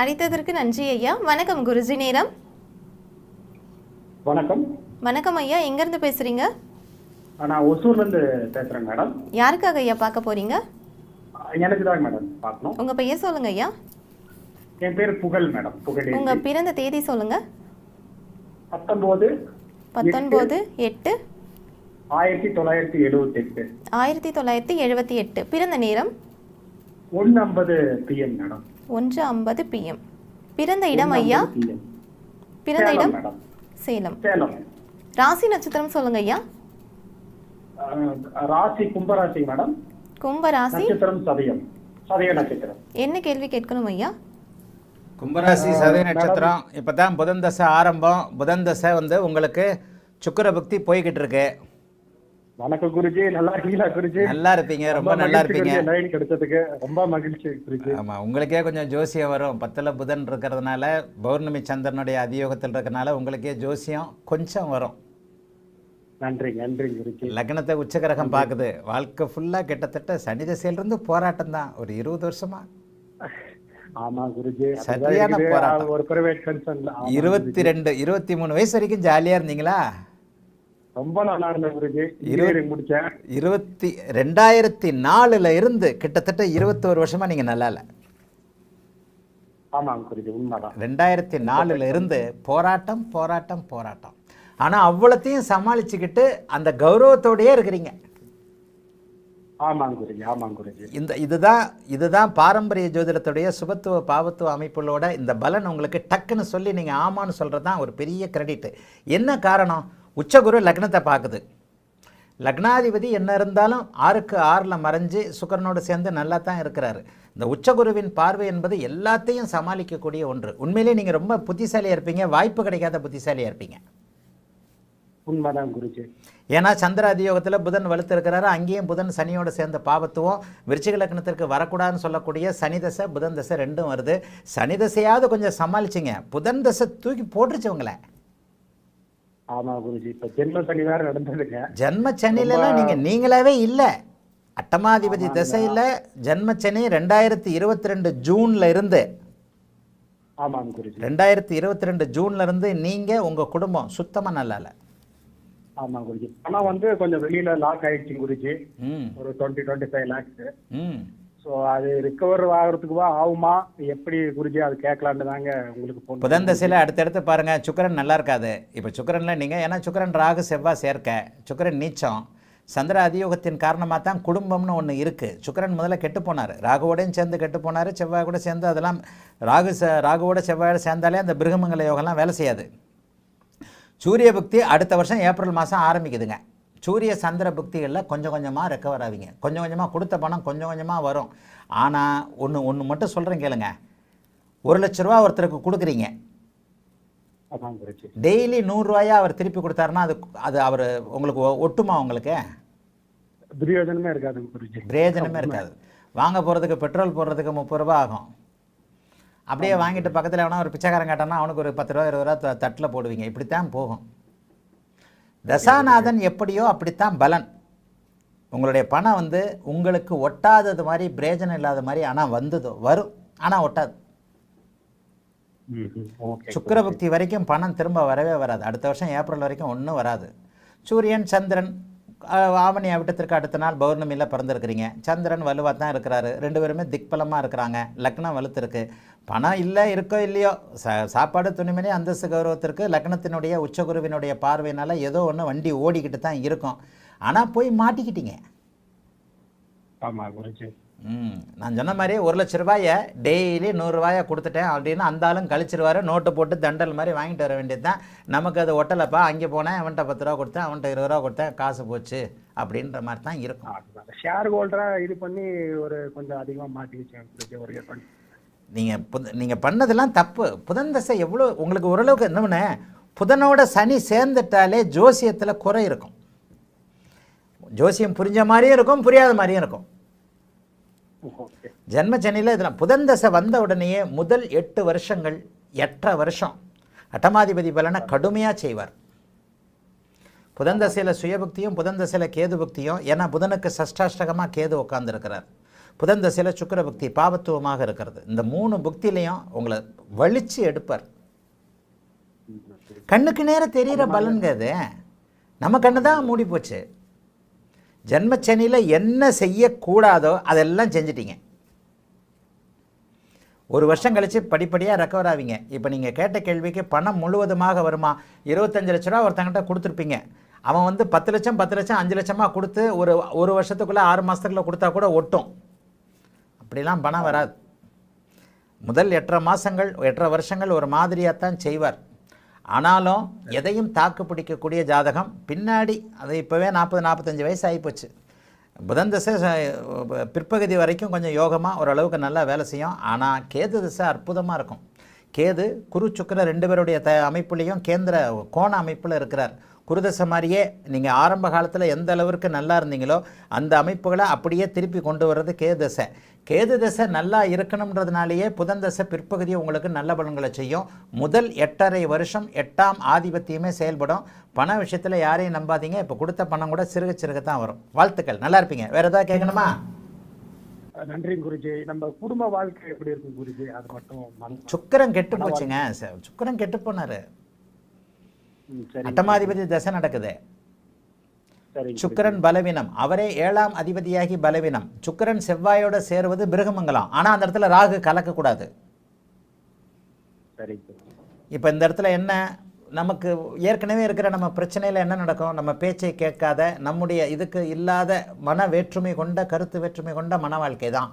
அழைத்ததற்கு நன்றி ஐயா. வணக்கம் குருஜி நேரம். வணக்கம். வணக்கம் ஐயா எங்கேருந்து பேசுகிறீங்க நான் ஒசூர்ல இருந்து பேசுறேன் மேடம். யாருக்காக ஐயா பார்க்க போகிறீங்க எனக்கு தான் மேடம் பார்க்கணும். உங்கள் பெயர் சொல்லுங்க ஐயா. என் பேர் புகழ் மேடம் புகழ் உங்கள் பிறந்த தேதி சொல்லுங்க. பத்தொன்பது பத்தொன்பது எட்டு ஆயிரத்தி தொள்ளாயிரத்தி எழுவத்தி எட்டு. ஆயிரத்தி தொள்ளாயிரத்தி எழுபத்தி எட்டு. பிறந்த நேரம்? ஒன்னு ஐம்பது பிஎம் மேடம். ஒன்று ஐம்பது பிஎம் பிறந்த இடம் ஐயா. பிறந்த சேலம் இடம்? மேடம். சேலம். சேலம். ராசி நட்சத்திரம் சொல்லுங்க ஐயா. ராசி கும்பராசி மேடம். கும்ப ராசி நட்சத்திரம் சதயம். சதய நட்சத்திரம். என்ன கேள்வி கேட்கணும் ஐயா? கும்பராசி சதய நட்சத்திரம். இப்போ தான் புதன் தசை ஆரம்பம். புதன் தசை வந்து உங்களுக்கு சுக்கிர பக்தி போய்கிட்டு இருக்கு. வணக்கம் குருஜி நல்லா இருக்கீங்களா குருஜி? நல்லா இருப்பீங்க ரொம்ப நல்லா இருப்பீங்க. லைன் கிடைச்சதுக்கு. ரொம்ப மகிழ்ச்சி குருஜி. ஆமாம் உங்களுக்கே கொஞ்சம் ஜோசியம் வரும். பத்தில் புதன் இருக்கிறதுனால பௌர்ணமி சந்திரனுடைய அதியோகத்தில் இருக்கறனால உங்களுக்கே ஜோசியம் கொஞ்சம் வரும். நன்றி நன்றி குருஜி. லக்னத்தை உச்சகிரகம் பார்க்குது. வாழ்க்கை ஃபுல்லாக கிட்டத்தட்ட சனி திசையிலிருந்து போராட்டம் தான். ஒரு இருபது வருஷமா? ஆமா குருஜி சரியான. போராட்டம். ஒரு பிரைவேட் கன்சர்ன்ல இருபத்தி ரெண்டு இருபத்தி மூணு வயசு வரைக்கும் ஜாலியாக இருந்தீங்களா? ரொம்ப நல்லா முடிச்சேன். இருபத்தி ரெண்டாயிரத்தி நாலில் இருந்து கிட்டத்தட்ட இருபத்தோரு வருஷமா நீங்கள் நல்லா இல்லை. ஆமாங்க குருஜி உண்மைதான். ரெண்டாயிரத்தி நாலில் இருந்து போராட்டம் போராட்டம் போராட்டம். ஆனால் அவ்வளோத்தையும் சமாளிச்சுக்கிட்டு அந்த கௌரவத்தோடயே இருக்கிறீங்க. ஆமாங்க குருஜி ஆமாங்க குருஜி. இந்த இதுதான் இதுதான் பாரம்பரிய ஜோதிடத்துடைய சுபத்துவ பாவத்துவ அமைப்புகளோட இந்த பலன் உங்களுக்கு டக்குன்னு சொல்லி நீங்கள் ஆமான்னு சொல்கிறது தான் ஒரு பெரிய கிரெடிட் என்ன காரணம்? உச்சகுரு லக்னத்தை பார்க்குது. லக்னாதிபதி என்ன இருந்தாலும் ஆறுக்கு ஆறில் மறைஞ்சு சுக்கரனோடு சேர்ந்து நல்லா தான் இருக்கிறாரு. இந்த உச்சகுருவின் பார்வை என்பது எல்லாத்தையும் சமாளிக்கக்கூடிய ஒன்று. உண்மையிலேயே நீங்கள் ரொம்ப புத்திசாலியாக இருப்பீங்க. வாய்ப்பு கிடைக்காத புத்திசாலியாக இருப்பீங்க. உண்மைதான் குருஜி. ஏன்னா சந்திர அதியோகத்தில் புதன் வலுத்திருக்கிறாரு அங்கேயும் புதன் சனியோட சேர்ந்த பாவத்துவம் விருச்சிக லக்னத்திற்கு வரக்கூடாதுன்னு சொல்லக்கூடிய சனி தசை புதன் தசை ரெண்டும் வருது. சனி தசையாவது கொஞ்சம் சமாளிச்சிங்க. புதன் தசை தூக்கி போட்டுருச்சு உங்களை ஆமா குருஜி. இப்ப ஜென்ம சனி வேற நடந்ததுங்க. ஜன்ம சனிலலாம் நீங்கள் நீங்களாவே இல்லை. அட்டமாதிபதி திசையில் ஜன்ம சனி ரெண்டாயிரத்தி இருபத்தி ரெண்டு ஜூனில் இருந்து. ஆமாங்க குருஜி. ரெண்டாயிரத்தி இருபத்தி ரெண்டு ஜூன்ல இருந்து நீங்கள் உங்கள் குடும்பம் சுத்தமாக நல்லா இல்லை ஆமா குருஜி. ஆனா வந்து கொஞ்சம் வெளியில லாக் ஆயிடுச்சு குருஜி. ஒரு twenty twenty five lakhs so அது ரிகவர் ஆகிறதுக்குவா ஆகுமா? எப்படி குருஜி அது கேட்கலான்னு தாங்க உங்களுக்கு புதன் தசையில் அடுத்தடுத்து பாருங்கள் சுக்கிரன் நல்லா இருக்காது. இப்போ சுக்கிரனில் நீங்கள் ஏன்னா சுக்கிரன் ராகு செவ்வாய் சேர்க்க சுக்கிரன் நீச்சம் சந்திர அதியோகத்தின் காரணமாக தான் குடும்பம்னு ஒன்று இருக்குது சுக்கிரன் முதல்ல கெட்டு போனார். ராகுவோடையும் சேர்ந்து கெட்டு போனார் செவ்வாய் கூட சேர்ந்து அதெல்லாம் ராகு ச ராகுவோட செவ்வாயோட சேர்ந்தாலே அந்த பிருகமங்கல யோகம்லாம் வேலை செய்யாது. சூரிய புக்தி அடுத்த வருஷம் ஏப்ரல் மாதம் ஆரம்பிக்குதுங்க. சூரிய சந்திர புக்திகளில் கொஞ்சம் கொஞ்சமாக ரெக்கவர் ஆவீங்க. கொஞ்சம் கொஞ்சமாக கொடுத்த பணம் கொஞ்சம் கொஞ்சமாக வரும். ஆனால் ஒன்று ஒன்று மட்டும் சொல்கிறேன் கேளுங்க. ஒரு லட்ச ரூபா ஒருத்தருக்கு கொடுக்குறீங்க. டெய்லி நூறுரூவாயா அவர் திருப்பி கொடுத்தாருன்னா அது அது அவர் உங்களுக்கு ஒ- ஒட்டுமா உங்களுக்கு? பிரயோஜனமே இருக்காதுங்க குருஜி. பிரயோஜனமே இருக்காது. வாங்க போகிறதுக்கு பெட்ரோல் போடுறதுக்கு முப்பது ரூபா ஆகும். அப்படியே வாங்கிட்டு பக்கத்தில் எவனா ஒரு பிச்சைக்காரன் கேட்டானா அவனுக்கு ஒரு பத்து ரூபா இருபது ரூபா த- தட்டில் போடுவீங்க. இப்படித்தான் போகும். தசாநாதன் எப்படியோ அப்படித்தான் பலன். உங்களுடைய பணம் வந்து உங்களுக்கு ஒட்டாதது மாதிரி பிரயோஜனம் இல்லாத மாதிரி ஆனால் வந்ததோ வரும். ஆனால் ஒட்டாது. சுக்கிரபக்தி வரைக்கும் பணம் திரும்ப வரவே வராது. அடுத்த வருஷம் ஏப்ரல் வரைக்கும் ஒன்றும் வராது. சூரியன் சந்திரன் ஆவணி அவிட்டத்திற்கு அடுத்த நாள் பௌர்ணமியில் பிறந்திருக்கிறீங்க. சந்திரன் வலுவாக தான் இருக்கிறாரு. ரெண்டு பேருமே திக்பலமாக இருக்கிறாங்க. லக்னம் வலுத்திருக்கு. பணம் இல்லை இருக்கோ இல்லையோ சா சாப்பாடு துணிமணி அந்தஸ்து கௌரவத்திற்கு லக்னத்தினுடைய உச்சகுருவினுடைய பார்வையினால் ஏதோ ஒன்று வண்டி ஓடிக்கிட்டு தான் இருக்கும். ஆனால் போய் மாட்டிக்கிட்டீங்க. ஆமா குருஜி. ம் நான் சொன்ன மாதிரி ஒரு லட்ச ரூபாயை டெய்லி நூறுரூவாயை கொடுத்துட்டேன் அப்படின்னு அந்த ஆளும் கழிச்சிருவாரு நோட்டு போட்டு தண்டல் மாதிரி வாங்கிட்டு வர வேண்டியது தான் நமக்கு அது ஒட்டலைப்பா அங்கே போனேன் அவன்கிட்ட பத்து ரூபா கொடுத்தேன் அவன்கிட்ட இருபது ரூபா கொடுத்தேன் காசு போச்சு அப்படின்ற மாதிரி தான் இருக்கும். ஷேர் ஹோல்டரா இது பண்ணி ஒரு கொஞ்சம் அதிகமா மாட்டி ஒரு நீங்கள் புத நீங்கள் பண்ணதெல்லாம் தப்பு. புதன் தசை எவ்வளோ உங்களுக்கு ஓரளவுக்கு இன்னொன்று புதனோட சனி சேர்ந்துட்டாலே ஜோசியத்தில் குறை இருக்கும். ஜோசியம் புரிஞ்ச மாதிரியும் இருக்கும் புரியாத மாதிரியும் இருக்கும். ஜென்மச்சனியில் இதில் புதன் தசை வந்த உடனேயே முதல் எட்டு வருஷங்கள் எட்டரை வருஷம். அட்டமாதிபதி பலனை கடுமையாக செய்வார். புதன் தசையில் சுயபக்தியும் புதன் தசையில் கேது பக்தியும் ஏன்னா புதனுக்கு சஷ்டாஷ்டகமாக கேது உட்காந்துருக்கிறார் புதன் தசையில் சுக்கிர புக்தி பாவத்துவமாக இருக்கிறது. இந்த மூணு புக்திலையும் உங்களை வலிச்சு எடுப்பார். கண்ணுக்கு நேரம் தெரிகிற பலன்க அது. நம்ம கண்ணு தான் மூடி போச்சு. ஜென்மச்சனியில் என்ன செய்யக்கூடாதோ அதெல்லாம் செஞ்சிட்டீங்க. ஒரு வருஷம் கழிச்சு படிப்படியாக ரெக்கவர் ஆவீங்க. இப்போ நீங்கள் கேட்ட கேள்விக்கு பணம் முழுவதுமாக வருமா? இருபத்தஞ்சு லட்ச ரூபா ஒருத்தங்கிட்ட கொடுத்துருப்பீங்க. அவன் வந்து பத்து லட்சம் பத்து லட்சம் அஞ்சு லட்சமாக கொடுத்து ஒரு ஒரு வருஷத்துக்குள்ளே ஆறு மாதத்துக்குள்ளே கொடுத்தா கூட ஒட்டும். அப்படிலாம் பணம் வராது. முதல் எட்டரை மாதங்கள் எட்டரை வருஷங்கள் ஒரு மாதிரியாக தான் செய்வார். ஆனாலும் எதையும் தாக்கு பிடிக்கக்கூடிய ஜாதகம் பின்னாடி அது இப்போவே நாற்பது நாற்பத்தஞ்சு வயசு ஆகிப்போச்சு புதன் திசை பிற்பகுதி வரைக்கும் கொஞ்சம் யோகமாக ஓரளவுக்கு நல்லா வேலை செய்யும். ஆனால் கேது திசை அற்புதமாக இருக்கும். கேது குரு சுக்கர ரெண்டு பேருடைய த அமைப்புலேயும் கேந்திர கோண அமைப்பில் இருக்கிறார். குருதசை மாதிரியே நீங்கள் ஆரம்ப காலத்தில் எந்த அளவிற்கு நல்லா இருந்தீங்களோ அந்த அமைப்புகளை அப்படியே திருப்பி கொண்டு வர்றது கேது தசை. கேது தசை நல்லா இருக்கணுன்றதுனாலேயே புதன் தசை பிற்பகுதியை உங்களுக்கு நல்ல பலன்களை செய்யும். முதல் எட்டரை வருஷம் எட்டாம் ஆதிபத்தியமே செயல்படும். பண விஷயத்தில் யாரையும் நம்பாதீங்க. இப்போ கொடுத்த பணம் கூட சிறுக சிறுக தான் வரும். வாழ்த்துக்கள். நல்லா இருப்பீங்க. வேறு ஏதாவது கேட்கணுமா? நன்றி குருஜி. நம்ம குடும்ப வாழ்க்கை எப்படி இருக்கும் குருஜி? அது மட்டும் சுக்கிரன் கெட்டு போச்சுங்க. ச- சுக்கிரன் கெட்டு போனார். அட்டமாதிபதி தசை நடக்குது. சுக்கிரன் பலவீனம். அவரே ஏழாம் அதிபதியாகி பலவீனம். சுக்கிரன் செவ்வாயோட சேருவது பிருகமங்கலம் ஆனால் அந்த இடத்துல ராகு கலக்கக்கூடாது. இப்போ இந்த இடத்துல என்ன? நமக்கு ஏற்கனவே இருக்கிற நம்ம பிரச்சனையில் என்ன நடக்கும்? நம்ம பேச்சை கேட்காத நம்முடைய இதுக்கு இல்லாத மன வேற்றுமை கொண்ட கருத்து வேற்றுமை கொண்ட மன வாழ்க்கை தான்.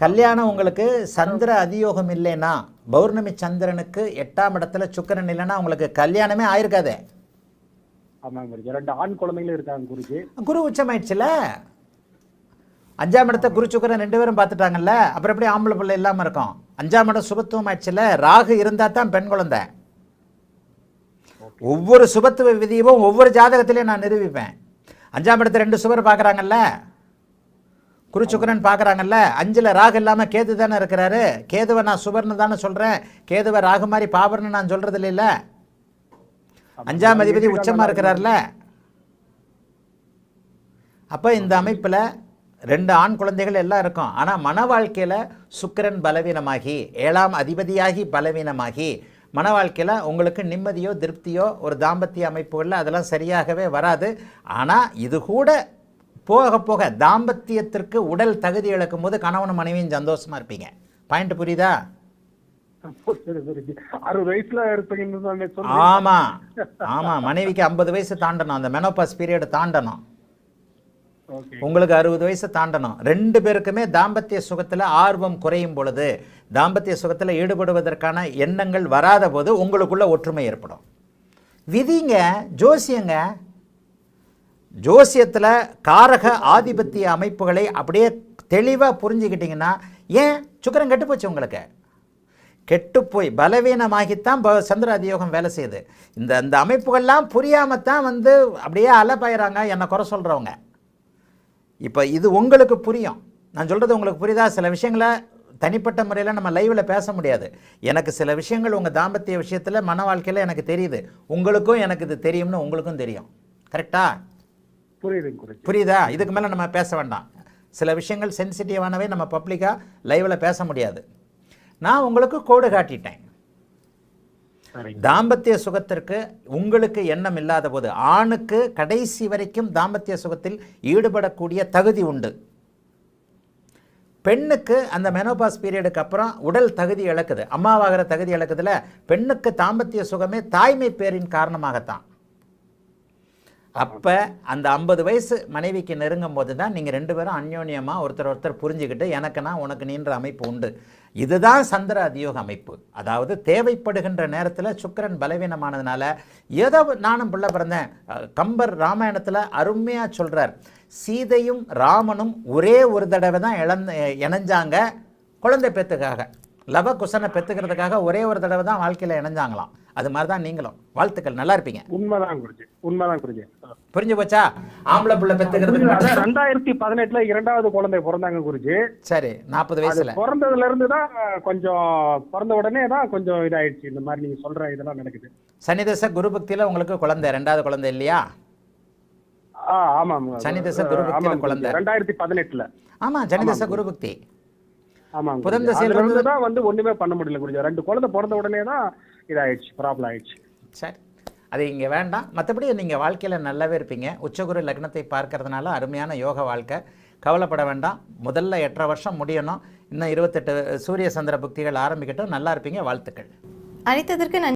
கல்யாணம் உங்களுக்கு சந்திர அதியோகம் இல்லைன்னா பௌர்ணமி சந்திரனுக்கு எட்டாம் இடத்துல சுக்கிரன் இல்லைன்னா உங்களுக்கு கல்யாணமே ஆயிருக்காதே. ஆமாங்க குருஜி ரெண்டு ஆண் குழந்தைங்களும் இருக்காங்க குருஜி. குரு உச்சமாயிடுச்சுல? அஞ்சாம் இடத்த குரு சுக்கிரன் ரெண்டு பேரும் பார்த்துட்டாங்கல்ல அப்புறம் எப்படி ஆம்பளை பிள்ளை இல்லாமல் இருக்கும்? அஞ்சாம் இடம் சுபத்துவம் ஆயிடுச்சுல ராகு இருந்தால் தான் பெண் குழந்தை. ஒவ்வொரு சுபத்துவ விதியும் ஒவ்வொரு ஜாதகத்திலையும் நான் நிரூபிப்பேன். அஞ்சாம் இடத்த ரெண்டு சுவர் பார்க்குறாங்கல்ல குரு சுக்கிரன் பார்க்குறாங்கல்ல அஞ்சில் ராகு இல்லாமல் கேது தானே இருக்கிறாரு? கேதுவை நான் சுவர்னு தானே சொல்கிறேன் கேதுவை ராகு மாதிரி பாபர்னு நான் சொல்கிறது இல்லைல்ல அஞ்சாம் அதிபதி உச்சமா இருக்கிறார்ல. அப்போ இந்த அமைப்பில் ரெண்டு ஆண் குழந்தைகள் எல்லாம் இருக்கும். ஆனால் மன வாழ்க்கையில் சுக்கிரன் பலவீனமாகி ஏழாம் அதிபதியாகி பலவீனமாகி மன வாழ்க்கையில் உங்களுக்கு நிம்மதியோ திருப்தியோ ஒரு தாம்பத்திய அமைப்புகளில் அதெல்லாம் சரியாகவே வராது. ஆனால் இது கூட போக போக தாம்பத்தியத்திற்கு உடல் தகுதி இழக்கும் போது கணவனும் மனைவியும் சந்தோஷமா இருப்பீங்க. பாயிண்ட் புரியுதா? அறுபது வயசுல இருப்பீங்கன்னு. ஆமா ஆமா மனைவிக்கு ஐம்பது வயசு தாண்டணும். அந்த மெனோபாஸ் பீரியட் தாண்டணும். உங்களுக்கு அறுபது வயசு தாண்டணும். ரெண்டு பேருக்குமே தாம்பத்திய சுகத்தில் ஆர்வம் குறையும் பொழுது தாம்பத்திய சுகத்தில் ஈடுபடுவதற்கான எண்ணங்கள் வராத போது உங்களுக்குள்ள ஒற்றுமை ஏற்படும். விதிங்க ஜோசியங்க ஜோசியத்தில் காரக ஆதிபத்திய அமைப்புகளை அப்படியே தெளிவாக புரிஞ்சுக்கிட்டீங்கன்னா ஏன் சுக்கரம் கெட்டு போச்சு உங்களுக்கு? கெட்டுப்போய் பலவீனமாகித்தான் ப- சந்திர அதியோகம் வேலை செய்யுது. இந்த இந்த அமைப்புகள்லாம் புரியாம தான் வந்து அப்படியே அலப்பாயிறாங்க என்னை குறை சொல்கிறவங்க இப்போ இது உங்களுக்கு புரியும். நான் சொல்கிறது உங்களுக்கு புரியுதா? சில விஷயங்களை தனிப்பட்ட முறையில் நம்ம லைவில் பேச முடியாது. எனக்கு சில விஷயங்கள் உங்கள் தாம்பத்திய விஷயத்தில் மன வாழ்க்கையில் எனக்கு தெரியுது. உங்களுக்கும் எனக்கு இது தெரியும்னு உங்களுக்கும் தெரியும். கரெக்டா? குருஜி புரியுதா. இதுக்கு மேலே நம்ம பேச வேண்டாம். சில விஷயங்கள் சென்சிட்டிவானவை நம்ம பப்ளிக்காக லைவில் பேச முடியாது. நான் உங்களுக்கு கோடு காட்டிட்டேன். தாம்பத்திய சுகத்திற்கு உங்களுக்கு எண்ணம் இல்லாத போது ஆணுக்கு கடைசி வரைக்கும் தாம்பத்திய சுகத்தில் ஈடுபடக்கூடிய தகுதி உண்டு. பெண்ணுக்கு அந்த மெனோபாஸ் பீரியடுக்கு அப்புறம் உடல் தகுதி இழக்குது. அம்மாவாகிற தகுதி இழக்குதுல பெண்ணுக்கு தாம்பத்திய சுகமே தாய்மை பேரின் காரணமாகத்தான். அப்போ அந்த ஐம்பது வயசு மனைவிக்கு நெருங்கும் போது தான் நீங்கள் ரெண்டு பேரும் அந்யோன்யமாக ஒருத்தர் ஒருத்தர் புரிஞ்சுக்கிட்டு எனக்குனா உனக்கு நீன்ற அமைப்பு உண்டு. இதுதான் சந்திர அதியோக அமைப்பு. அதாவது தேவைப்படுகின்ற நேரத்தில் சுக்கிரன் பலவீனமானதுனால ஏதோ நானும் பிள்ளை பிறந்தேன். கம்பர் ராமாயணத்தில் அருமையாக சொல்கிறார் சீதையும் ராமனும் ஒரே ஒரு தடவை தான் இழந்த இணைஞ்சாங்க குழந்தை பெத்துக்காக. லவ குசனை பெற்றுக்கிறதுக்காக ஒரே ஒரு தடவை தான் வாழ்க்கையில் இணைஞ்சாங்களாம். அது மாதிரி தான் நீங்களும். வாழ்த்துக்கள். நல்லா இருப்பீங்க. உண்மைதான் குருஜி. உண்மைதான் குருஜி. புரிஞ்சு போச்சா? ஆம்பளை பிள்ளை மட்டும். ரெண்டாயிரத்தி பதினெட்டுல இரண்டாவது குழந்தை பிறந்தாங்க குருஜி. சரி நாற்பது வயசுல. பிறந்ததுல இருந்து தான் கொஞ்சம் பிறந்த உடனே தான் கொஞ்சம் இதாயிடுச்சு. இந்த மாதிரி நீங்க சொல்ற இதெல்லாம் நடக்குது. சனிதச குரு பக்தியில உங்களுக்கு குழந்தை ரெண்டாவது குழந்தை இல்லையா? ஆமாம். சனி தசை குரு புக்தியில குழந்தை. ரெண்டாயிரத்தி பதினெட்டுல. ஆமாம் சனி தசை குரு புக்தி. ஆமாம் புதன். திசையில வந்து ஒண்ணுமே பண்ண முடியல குருஜி. ரெண்டு குழந்தை பிறந்த உடனே தான் இதாயிடுச்சு ப்ராப்ளம் ஆயிடுச்சு. சரி அது இங்கே வேண்டாம். மற்றபடி நீங்கள் வாழ்க்கையில் நல்லாவே இருப்பீங்க. உச்சகுரு லக்னத்தை பார்க்கறதுனால அருமையான யோக வாழ்க்கை. கவலைப்பட வேண்டாம். முதல்ல எட்டரை வருஷம் முடியணும். இன்னும் இருபத்தெட்டு சூரிய சந்திர புக்திகள் ஆரம்பிக்கட்டும். நல்லா இருப்பீங்க. வாழ்த்துக்கள். அழைத்ததற்கு நன்றி.